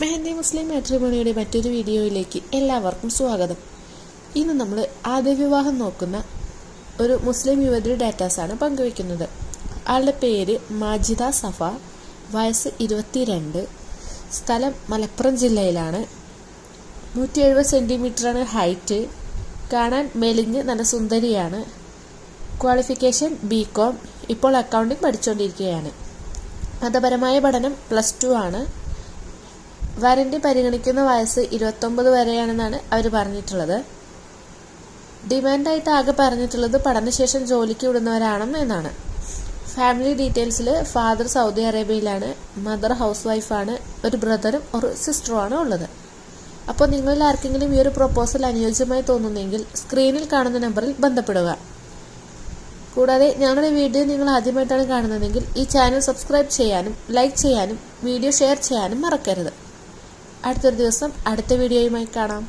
മെഹന്തി മുസ്ലിം മാട്രിമോണിയുടെ മറ്റൊരു വീഡിയോയിലേക്ക് എല്ലാവർക്കും സ്വാഗതം. ഇന്ന് നമ്മൾ ആദ്യ വിവാഹം നോക്കുന്ന ഒരു മുസ്ലിം യുവതിയുടെ ഡാറ്റാസാണ് പങ്കുവെക്കുന്നത് ആളുടെ പേര് മാജിദ സഫ വയസ്സ് ഇരുപത്തിരണ്ട് സ്ഥലം മലപ്പുറം ജില്ലയിലാണ്. നൂറ്റി എഴുപത് സെന്റിമീറ്ററാണ് ഹൈറ്റ് കാണാൻ മെലിഞ്ഞ് നല്ല സുന്ദരിയാണ് ക്വാളിഫിക്കേഷൻ ബി കോം ഇപ്പോൾ അക്കൗണ്ടിംഗ് പഠിച്ചുകൊണ്ടിരിക്കുകയാണ് മതപരമായ പഠനം പ്ലസ് ടു ആണ്. വരന്റെ പരിഗണിക്കുന്ന വയസ്സ് ഇരുപത്തൊമ്പത് വരെയാണെന്നാണ് അവർ പറഞ്ഞിട്ടുള്ളത്. ഡിമാൻഡായിട്ട് ആകെ പറഞ്ഞിട്ടുള്ളത് പഠനശേഷം ജോലിക്ക് വിടുന്നവരാണെന്ന് എന്നാണ്. ഫാമിലി ഡീറ്റെയിൽസിൽ ഫാദർ സൗദി അറേബ്യയിലാണ് മദർ ഹൗസ് വൈഫാണ് ഒരു ബ്രദറും ഒരു സിസ്റ്ററുമാണ് ഉള്ളത്. അപ്പോൾ നിങ്ങളിൽ ആർക്കെങ്കിലും ഈ ഒരു പ്രൊപ്പോസൽ അനുയോജ്യമായി തോന്നുന്നെങ്കിൽ സ്ക്രീനിൽ കാണുന്ന നമ്പറിൽ ബന്ധപ്പെടുക. കൂടാതെ ഞങ്ങളുടെ വീഡിയോ നിങ്ങൾ ആദ്യമായിട്ടാണ് കാണുന്നതെങ്കിൽ ഈ ചാനൽ സബ്സ്ക്രൈബ് ചെയ്യാനും ലൈക്ക് ചെയ്യാനും വീഡിയോ ഷെയർ ചെയ്യാനും മറക്കരുത്. അടുത്തൊരു ദിവസം അടുത്ത വീഡിയോയുമായി കാണാം.